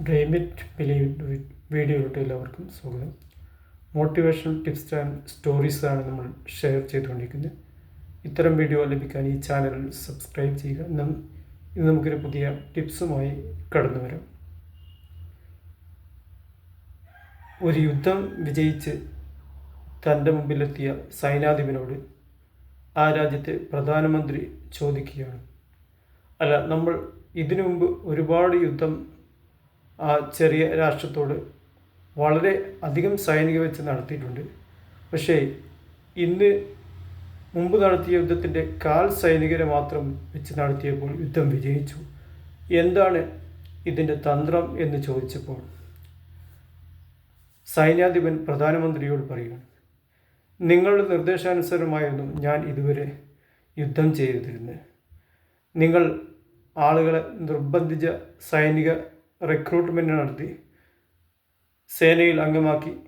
ഡ്രീമിറ്റ് believe വീഡിയോയിലോട്ട് എല്ലാവർക്കും സ്വാഗതം. മോട്ടിവേഷണൽ ടിപ്സ് ആൻഡ് സ്റ്റോറീസാണ് നമ്മൾ ഷെയർ ചെയ്തുകൊണ്ടിരിക്കുന്നത്. ഇത്തരം വീഡിയോ ലഭിക്കാൻ ഈ ചാനൽ സബ്സ്ക്രൈബ് ചെയ്യുക. നം ഇന്ന് നമുക്കൊരു പുതിയ ടിപ്സുമായി കടന്നു വരാം. ഒരു യുദ്ധം വിജയിച്ച് തന്റെ മുമ്പിലെത്തിയ സൈനാധിപനോട് ആ രാജ്യത്തെ പ്രധാനമന്ത്രി ചോദിക്കുകയാണ്. അല്ല നമ്മൾ ഇതിനു മുമ്പ് ഒരുപാട് യുദ്ധം ആ ചെറിയ രാഷ്ട്രത്തോട് വളരെ അധികം സൈനിക വെച്ച് നടത്തിയിട്ടുണ്ട്. പക്ഷേ ഇന്ന് മുമ്പ് നടത്തിയ യുദ്ധത്തിന്റെ കാൽ സൈനികരെ മാത്രം വെച്ച് നടത്തിയപ്പോൾ യുദ്ധം വിജയിച്ചു. എന്താണ് ഇതിന്റെ തന്ത്രം എന്ന് ചോദിച്ചപ്പോൾ സൈന്യാധിപൻ പ്രധാനമന്ത്രിയോട് പറയുകയാണ് നിങ്ങളുടെ നിർദ്ദേശാനുസരണമായിരുന്നു ഞാൻ ഇതുവരെ യുദ്ധം ചെയ്തിരുന്നത്. നിങ്ങൾ ആളുകളെ നിർബന്ധിച്ച സൈനിക റിക്രൂട്ട്മെന്റ് നടത്തി സേനയിൽ അംഗമാക്കി.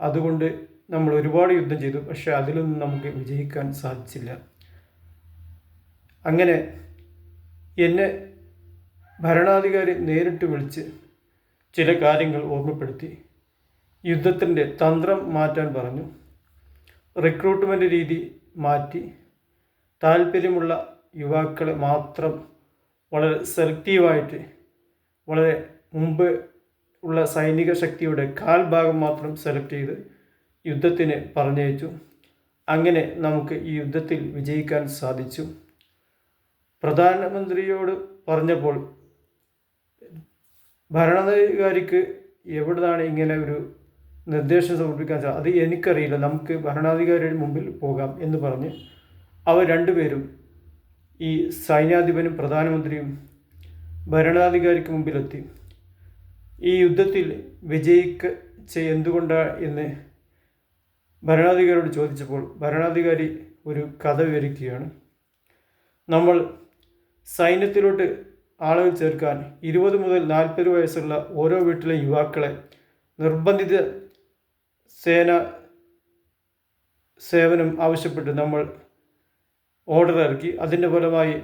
അതുകൊണ്ട് നമ്മൾ ഒരുപാട് യുദ്ധം ചെയ്തു പക്ഷെ അതിലൊന്നും നമുക്ക് വിജയിക്കാൻ സാധിച്ചില്ല. അങ്ങനെ എന്നെ ഭരണാധികാരി നേരിട്ട് വിളിച്ച് ചില കാര്യങ്ങൾ ഓർമ്മപ്പെടുത്തി. യുദ്ധത്തിന്റെ തന്ത്രം മാറ്റാൻ പറഞ്ഞു. റിക്രൂട്ട്മെന്റ് രീതി മാറ്റി. താല്പര്യമുള്ള യുവാക്കളെ മാത്രം വളരെ സെലക്റ്റീവായിട്ട് വളരെ മുമ്പ് ഉള്ള സൈനിക ശക്തിയുടെ കാൽ ഭാഗം മാത്രം സെലക്ട് ചെയ്ത് യുദ്ധത്തിന് പറഞ്ഞയച്ചു. അങ്ങനെ നമുക്ക് ഈ യുദ്ധത്തിൽ വിജയിക്കാൻ സാധിച്ചു. പ്രധാനമന്ത്രിയോട് പറഞ്ഞപ്പോൾ ഭരണാധികാരിക്ക് എവിടുന്നാണ് ഇങ്ങനെ ഒരു നിർദ്ദേശം സമർപ്പിക്കാൻ സാധിക്കും അത് എനിക്കറിയില്ല. നമുക്ക് ഭരണാധികാരിയുടെ മുമ്പിൽ പോകാം എന്ന് പറഞ്ഞ് അവർ രണ്ടുപേരും ഈ സൈന്യാധിപനും പ്രധാനമന്ത്രിയും ഭരണാധികാരിക്ക് മുമ്പിലെത്തി. ഈ യുദ്ധത്തിൽ വിജയിക്ക എന്തുകൊണ്ടാണ് എന്ന് ഭരണാധികാരിയോട് ചോദിച്ചപ്പോൾ ഭരണാധികാരി ഒരു കഥ വിവരിക്കുകയാണ്. നമ്മൾ സൈന്യത്തിലോട്ട് ആളുകൾ ചേർക്കാൻ ഇരുപത് മുതൽ നാൽപ്പത് വയസ്സുള്ള ഓരോ വീട്ടിലെ യുവാക്കളെ നിർബന്ധിത സേന സേവനം ആവശ്യപ്പെട്ട് നമ്മൾ ഓർഡർ ഇറക്കി. അതിന്റെ ഫലമായി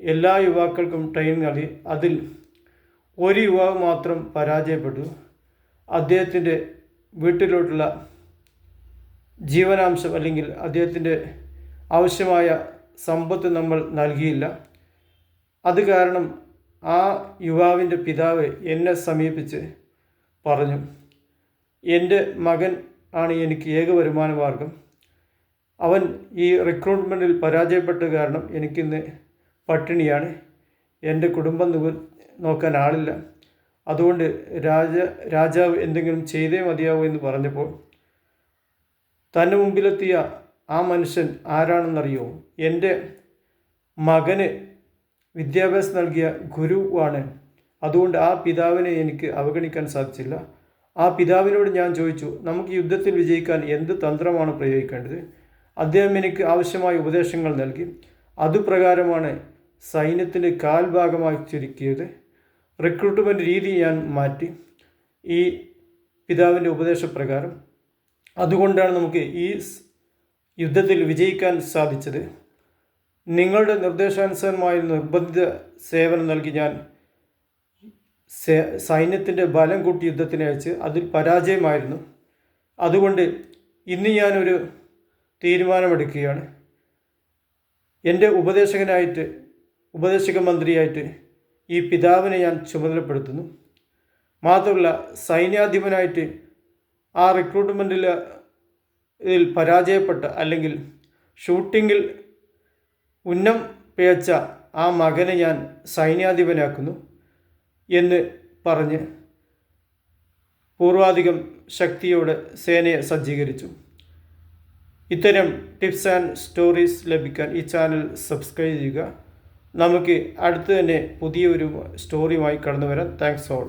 എല്ലാ യുവാക്കൾക്കും ട്രെയിനിങ് നൽകി. അതിൽ ഒരു യുവാവ് മാത്രം പരാജയപ്പെട്ടു. അദ്ദേഹത്തിന്റെ വീട്ടിലോട്ടുള്ള ജീവനാംശം അല്ലെങ്കിൽ അദ്ദേഹത്തിന്റെ ആവശ്യമായ സമ്പത്ത് നമ്മൾ നൽകിയില്ല. അത് കാരണം ആ യുവാവിന്റെ പിതാവ് എന്നെ സമീപിച്ച് പറഞ്ഞു എന്റെ മകൻ ആണ് എനിക്ക് ഏക വരുമാന മാർഗം. അവൻ ഈ റിക്രൂട്ട്മെന്റിൽ പരാജയപ്പെട്ട കാരണം എനിക്കിന്ന് പട്ടിണിയാണ്. എന്റെ കുടുംബം നോക്കാൻ ആളില്ല. അതുകൊണ്ട് രാജ രാജാവ് എന്തെങ്കിലും ചെയ്തേ മതിയാവൂ എന്ന് പറഞ്ഞപ്പോൾ തന്റെ മുമ്പിലെത്തിയ ആ മനുഷ്യൻ ആരാണെന്നറിയോ? എന്റെ മകന് വിദ്യാഭ്യാസം നൽകിയ ഗുരുവാണ് അതുകൊണ്ട് ആ പിതാവിനെ എനിക്ക് അവഗണിക്കാൻ സാധിച്ചില്ല. ആ പിതാവിനോട് ഞാൻ ചോദിച്ചു നമുക്ക് യുദ്ധത്തിൽ വിജയിക്കാൻ എന്ത് തന്ത്രമാണ് പ്രയോഗിക്കേണ്ടത്? അദ്ദേഹം എനിക്ക് ആവശ്യമായ ഉപദേശങ്ങൾ നൽകി. അതുപ്രകാരമാണ് സൈന്യത്തിന്റെ കാൽഭാഗമായി ചുരുക്കിയത്. റിക്രൂട്ട്മെന്റ് രീതി ഞാൻ മാറ്റി. ഈ പിതാവിന്റെ ഉപദേശപ്രകാരം. അതുകൊണ്ടാണ് നമുക്ക് ഈ യുദ്ധത്തിൽ വിജയിക്കാൻ സാധിച്ചത്. നിങ്ങളുടെ നിർദ്ദേശാനുസരണമായ നിർബന്ധിത സേവനം നൽകി ഞാൻ സൈന്യത്തിന്റെ ബലം കൂട്ടി യുദ്ധത്തിന് അയച്ച് അതിൽ പരാജയമായിരുന്നു. അതുകൊണ്ട് ഇന്ന് ഞാനൊരു തീരുമാനമെടുക്കുകയാണ്. എന്റെ ഉപദേശകനായിട്ട് ഉപദേശക മന്ത്രിയായിട്ട് ഈ പിതാവിനെ ഞാൻ ചുമതലപ്പെടുത്തുന്നു. മാത്രമല്ല സൈന്യാധിപനായിട്ട് ആ റിക്രൂട്ട്മെന്റിൽ ഇതിൽ പരാജയപ്പെട്ട അല്ലെങ്കിൽ ഷൂട്ടിങ്ങിൽ ഉന്നം പേച്ച ആ മകനെ ഞാൻ സൈന്യാധിപനാക്കുന്നു എന്ന് പറഞ്ഞ് പൂർവാധികം ശക്തിയോടെ സേനയെ സജ്ജീകരിച്ചു. ഇത്തരം ടിപ്സ് ആൻഡ് സ്റ്റോറീസ് ലഭിക്കാൻ ഈ ചാനൽ സബ്സ്ക്രൈബ് ചെയ്യുക. നമുക്ക് അടുത്ത് തന്നെ പുതിയൊരു സ്റ്റോറിയുമായി കടന്നു വരാം താങ്ക്സ് ഓൾ